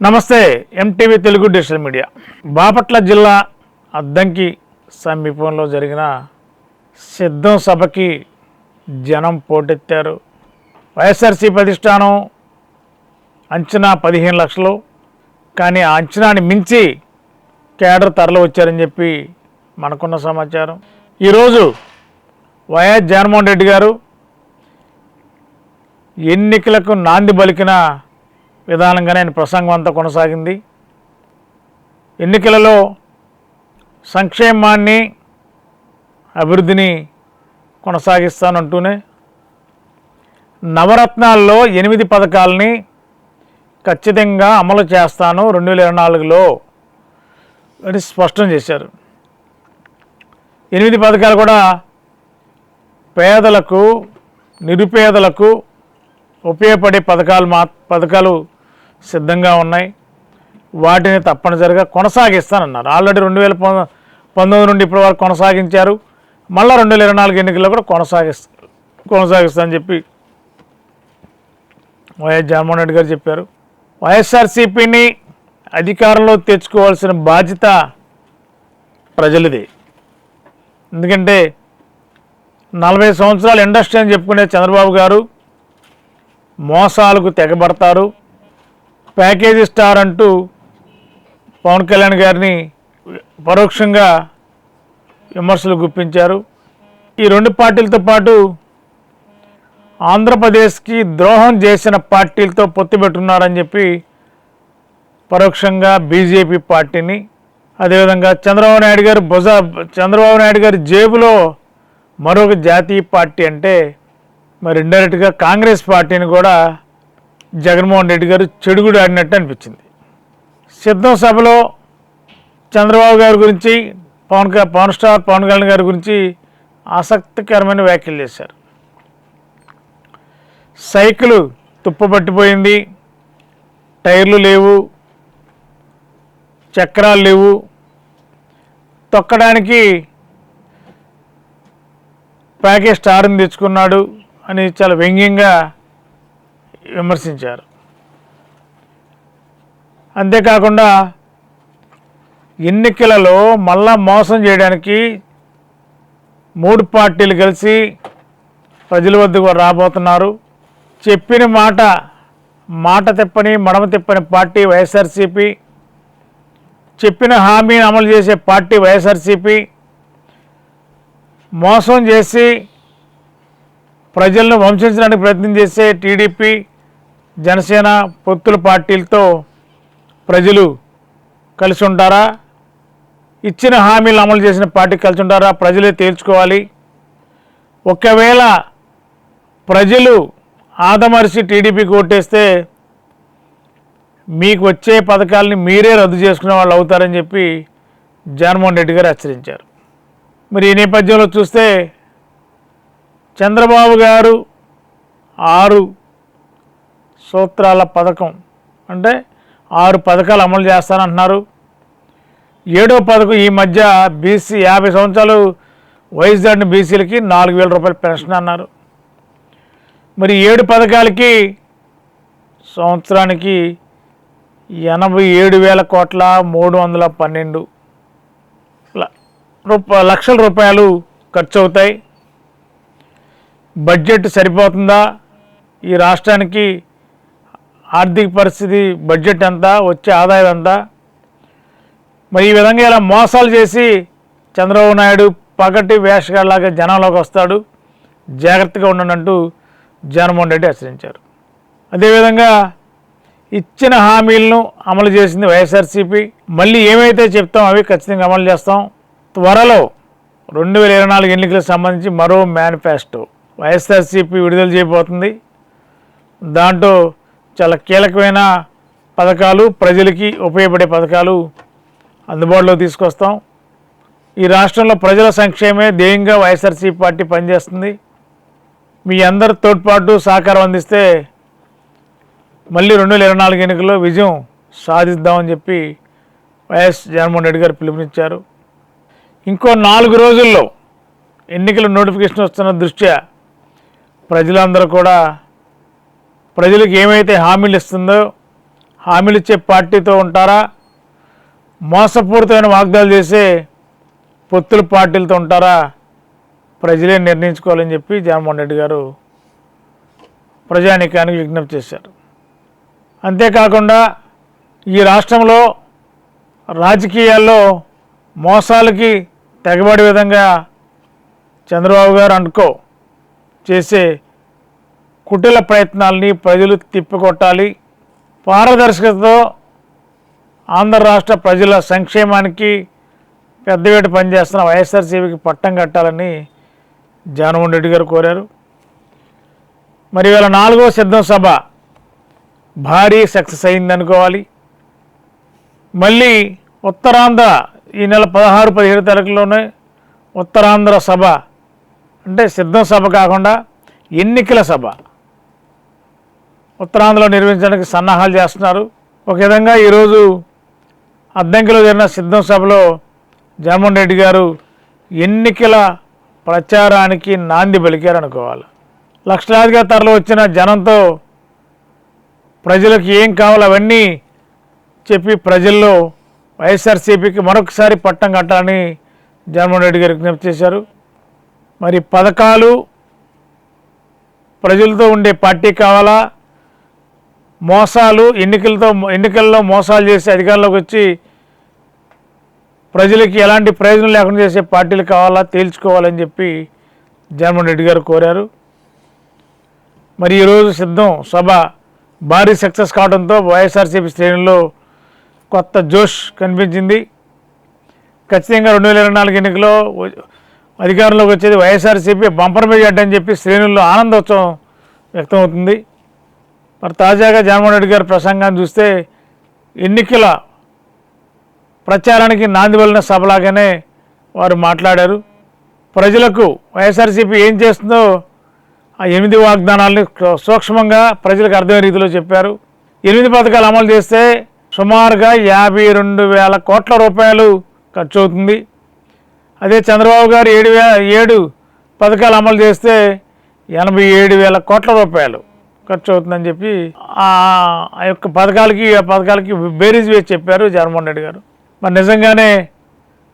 నమస్తే MTV Telugu digital media. Bapatla జిల్లా అద్దంకి సమీపంలో జరిగిన సిద్ధం సభకి జనం పోటెత్తారు. వైఎస్ఆర్సీ ప్రతిష్టానం అంచనా పదిహేను లక్షలు కానీ ఆ అంచనాని మించి కేడర్ తరలి వచ్చారని చెప్పి మనకున్న సమాచారం. ఈరోజు వైఎస్ జగన్మోహన్ రెడ్డి గారు ఎన్నికలకు నాంది పలికిన విధానంగానే ఆయన ప్రసంగం అంతా కొనసాగింది. ఎన్నికలలో సంక్షేమాన్ని అభివృద్ధిని కొనసాగిస్తానంటూనే నవరత్నాల్లో ఎనిమిది పథకాలని ఖచ్చితంగా అమలు చేస్తాను రెండు వేల ఇరవై నాలుగులో అని స్పష్టం చేశారు. ఎనిమిది పథకాలు కూడా పేదలకు నిరుపేదలకు ఉపయోగపడే పథకాలు మా పథకాలు సిద్ధంగా ఉన్నాయి. వాటిని తప్పనిసరిగా కొనసాగిస్తానన్నారు. ఆల్రెడీ రెండు వేల పంతొమ్మిది నుండి ఇప్పటి వరకు కొనసాగించారు. మళ్ళీ రెండు వేల ఇరవై నాలుగు ఎన్నికల్లో కూడా కొనసాగిస్తా కొనసాగిస్తానని చెప్పి వైఎస్ జగన్మోహన్ రెడ్డి గారు చెప్పారు. వైఎస్ఆర్సీపీని అధికారంలో తెచ్చుకోవాల్సిన బాధ్యత ప్రజలది. ఎందుకంటే నలభై సంవత్సరాలు ఇండస్ట్రీ అని చెప్పుకునే చంద్రబాబు గారు మోసాలకు తెగబడతారు. ప్యాకేజీ స్టార్ అంటూ పవన్ కళ్యాణ్ గారిని పరోక్షంగా విమర్శలు గుప్పించారు. ఈ రెండు పార్టీలతో పాటు ఆంధ్రప్రదేశ్కి ద్రోహం చేసిన పార్టీలతో పొత్తుపెట్టున్నారని చెప్పి పరోక్షంగా బీజేపీ పార్టీని అదేవిధంగా చంద్రబాబు నాయుడు గారు భుజ చంద్రబాబు నాయుడు గారి జేబులో మరొక జాతీయ పార్టీ అంటే మరి ఇండైరెక్ట్గా కాంగ్రెస్ పార్టీని కూడా జగన్మోహన్ రెడ్డి గారు చెడుగుడు ఆడినట్టు అనిపించింది. సిద్ధం సభలో చంద్రబాబు గారి గురించి పవన్ క- పవన్ స్టార్ పవన్ కళ్యాణ్ గారి గురించి ఆసక్తికరమైన వ్యాఖ్యలు చేశారు. సైకిల్ తుప్పపట్టిపోయింది టైర్లు లేవు. చక్రాలు లేవు. తొక్కడానికి ప్యాకేజ్ స్టార్ని తెచ్చుకున్నాడు అని చాలా వ్యంగ్యంగా విమర్శించారు. అంతేకాకుండా ఎన్నికలలో మళ్ళా మోసం చేయడానికి మూడు పార్టీలు కలిసి ప్రజల వద్దకు రాబోతున్నారు. చెప్పిన మాట మాట తిప్పని మడమ తిప్పని పార్టీ వైఎస్ఆర్సీపీ. చెప్పిన హామీని అమలు చేసే పార్టీ వైఎస్ఆర్సీపీ. మోసం చేసి ప్రజలను వంశించడానికి ప్రయత్నం చేసే టీడీపీ. జనసేన పొత్తుల పార్టీలతో ప్రజలు కలిసి ఉంటారా? ఇచ్చిన హామీలు అమలు చేసిన పార్టీ కలిసి ఉంటారా? ప్రజలే తేల్చుకోవాలి. ఒకవేళ ప్రజలు ఆదమరిసి టీడీపీకి ఓటేస్తే మీకు వచ్చే పథకాలని మీరే రద్దు చేసుకునే వాళ్ళు అవుతారని చెప్పి జగన్మోహన్ రెడ్డి గారు హెచ్చరించారు. మరి ఈ నేపథ్యంలో చూస్తే చంద్రబాబు గారు ఆరు సూత్రాల పథకం. అంటే ఆరు పథకాలు అమలు చేస్తానంటున్నారు. ఏడో పథకం ఈ మధ్య బీసీ యాభై సంవత్సరాలు వయసు దాటిన బీసీలకి నాలుగు వేల రూపాయల పెన్షన్ అన్నారు. మరి ఏడు పథకాలకి సంవత్సరానికి ఎనభై ఏడు వేల కోట్ల మూడు వందల పన్నెండు రూప లక్షల రూపాయలు ఖర్చు అవుతాయి బడ్జెట్ సరిపోతుందా? ఈ రాష్ట్రానికి ఆర్థిక పరిస్థితి బడ్జెట్ ఎంత వచ్చే ఆదాయం ఎంత. మరి ఈ విధంగా ఇలా మోసాలు చేసి చంద్రబాబు నాయుడు పగటి వేషగాళ్ళలాగా జనంలోకి వస్తాడు. జాగ్రత్తగా ఉండనంటూ జగన్మోహన్ రెడ్డి హెచ్చరించారు. అదేవిధంగా ఇచ్చిన హామీలను అమలు చేసింది వైఎస్ఆర్సీపీ. మళ్ళీ ఏమైతే చెప్తాం అవి ఖచ్చితంగా అమలు చేస్తాం. త్వరలో రెండు వేల ఇరవై నాలుగు ఎన్నికలకు సంబంధించి మరో మేనిఫెస్టో వైఎస్ఆర్సీపీ విడుదల చేయబోతుంది. దాంట్లో చాలా కీలకమైన పథకాలు ప్రజలకి ఉపయోగపడే పథకాలు అందుబాటులో తీసుకొస్తాం. ఈ రాష్ట్రంలో ప్రజల సంక్షేమే ధ్యేయంగా వైఎస్ఆర్సీ పార్టీ పనిచేస్తుంది. మీ అందరి తోడ్పాటు సహకారం అందిస్తే మళ్ళీ రెండు వేల ఇరవై నాలుగు ఎన్నికల్లో విజయం సాధిద్దామని చెప్పి వైఎస్ జగన్మోహన్ రెడ్డి గారు పిలుపునిచ్చారు. ఇంకో నాలుగు రోజుల్లో ఎన్నికల నోటిఫికేషన్ వస్తున్న దృష్ట్యా ప్రజలందరూ కూడా ప్రజలకు ఏమైతే హామీలు ఇస్తుందో హామీలు ఇచ్చే పార్టీతో ఉంటారా? మోసపూరితమైన వాగ్దాలు చేసే పొత్తుల పార్టీలతో ఉంటారా? ప్రజలే నిర్ణయించుకోవాలని చెప్పి జగన్మోహన్ రెడ్డి గారు ప్రజానీకానికి విజ్ఞప్తి చేశారు. అంతేకాకుండా ఈ రాష్ట్రంలో రాజకీయాల్లో మోసాలకి తెగబడే విధంగా చంద్రబాబు గారు అనుకో చేసే కుటిల ప్రయత్నాల్ని ప్రజలు తిప్పికొట్టాలి. పారదర్శకతతో ఆంధ్ర రాష్ట్ర ప్రజల సంక్షేమానికి పెద్దవేట పనిచేస్తున్న వైఎస్ఆర్సీపీకి పట్టం కట్టాలని జగన్మోహన్ రెడ్డి గారు కోరారు. మరి ఇవాళ నాలుగో సిద్ధం సభ భారీ సక్సెస్ అయిందనుకోవాలి. మళ్ళీ ఉత్తరాంధ్ర ఈ నెల పదహారు పదిహేడు తారీఖులోనే ఉత్తరాంధ్ర సభ అంటే సిద్ధం సభ కాకుండా ఎన్నికల సభ ఉత్తరాంధ్రలో నిర్వహించడానికి సన్నాహాలు చేస్తున్నారు. ఒక విధంగా ఈరోజు అద్దంకిలో జరిగిన సిద్ధం సభలో జగన్మోహన్ రెడ్డి గారు ఎన్నికల ప్రచారానికి నాంది పలికారనుకోవాలి లక్షలాదిగా తరలి వచ్చిన జనంతో ప్రజలకు ఏం కావాలో అవన్నీ చెప్పి ప్రజల్లో వైఎస్ఆర్సీపీకి మరొకసారి పట్టం కట్టాలని జగన్మోహన్ రెడ్డి గారు విజ్ఞప్తి చేశారు. మరి పథకాలు ప్రజలతో ఉండే పార్టీ కావాలా? మోసాలు ఎన్నికలతో ఎన్నికల్లో మోసాలు చేసి అధికారంలోకి వచ్చి ప్రజలకి ఎలాంటి ప్రయోజనం లేకుండా చేసే పార్టీలు కావాలా తేల్చుకోవాలని చెప్పి జగన్మోహన్ రెడ్డి గారు కోరారు. మరి ఈరోజు సిద్ధం సభ భారీ సక్సెస్ కావడంతో వైఎస్ఆర్సీపీ శ్రేణుల్లో కొత్త జోష్ కనిపించింది. ఖచ్చితంగా రెండు వేల ఇరవై నాలుగు ఎన్నికలో అధికారంలోకి వచ్చేది వైఎస్ఆర్సీపీ బంపర్ మెజార్టీ అని చెప్పి శ్రేణుల్లో ఆనందోత్సవం వ్యక్తమవుతుంది. మరి తాజాగా జగన్మోహన్ రెడ్డి గారి ప్రసంగాన్ని చూస్తే ఎన్నికల ప్రచారానికి నాంది వెళ్ళిన సభలాగానే వారు మాట్లాడారు. ప్రజలకు వైఎస్ఆర్సీపీ ఏం చేస్తుందో ఆ ఎనిమిది వాగ్దానాలని సూక్ష్మంగా ప్రజలకు అర్థమయ్యే రీతిలో చెప్పారు. ఎనిమిది పథకాలు అమలు చేస్తే సుమారుగా యాభై రెండు వేల కోట్ల రూపాయలు ఖర్చు అవుతుంది అదే చంద్రబాబు గారు ఏడు వే ఏడు పథకాలు అమలు చేస్తే ఎనభై ఏడు వేల కోట్ల రూపాయలు. ఖర్చు అవుతుందని చెప్పి ఆ యొక్క పథకాలకి ఆ పథకాలకి బేరీజ్ వేసి చెప్పారు జగన్మోహన్ రెడ్డి గారు. మరి నిజంగానే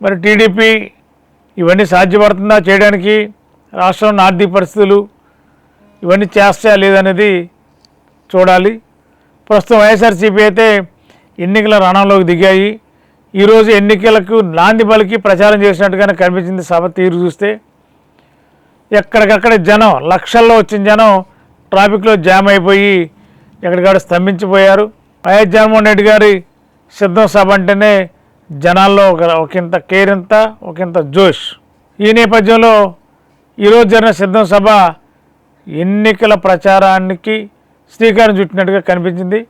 మరి టీడీపీ ఇవన్నీ సాధ్యపడుతుందా చేయడానికి? రాష్ట్రంలో ఆర్థిక పరిస్థితులు ఇవన్నీ చేస్తా లేదనేది చూడాలి. ప్రస్తుతం వైఎస్ఆర్సీపీ అయితే ఎన్నికల రణంలోకి దిగాయి. ఈరోజు ఎన్నికలకు నాంది పలికి ప్రచారం చేసినట్టుగానే కనిపించింది సభ తీరు చూస్తే. ఎక్కడికక్కడ జనం లక్షల్లో వచ్చిన జనం ట్రాఫిక్లో జామ్ అయిపోయి ఎక్కడికాడ స్తంభించిపోయారు. వైఎస్ జగన్మోహన్ రెడ్డి గారి సిద్ధం సభ అంటేనే జనాల్లో ఒక ఒకంత కేరింత ఒకంత జోష్. ఈ నేపథ్యంలో ఈరోజు జరిగిన సిద్ధం సభ ఎన్నికల ప్రచారానికి శ్రీకారం చుట్టినట్టుగా కనిపించింది.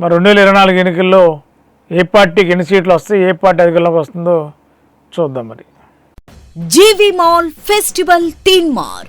మరి రెండు వేల ఇరవై నాలుగు ఎన్నికల్లో ఏ పార్టీకి ఎన్ని సీట్లు వస్తాయి ఏ పార్టీ అధికారంలోకి వస్తుందో చూద్దాం మరి. జీవి మాల్ ఫెస్టివల్ తీన్ మార్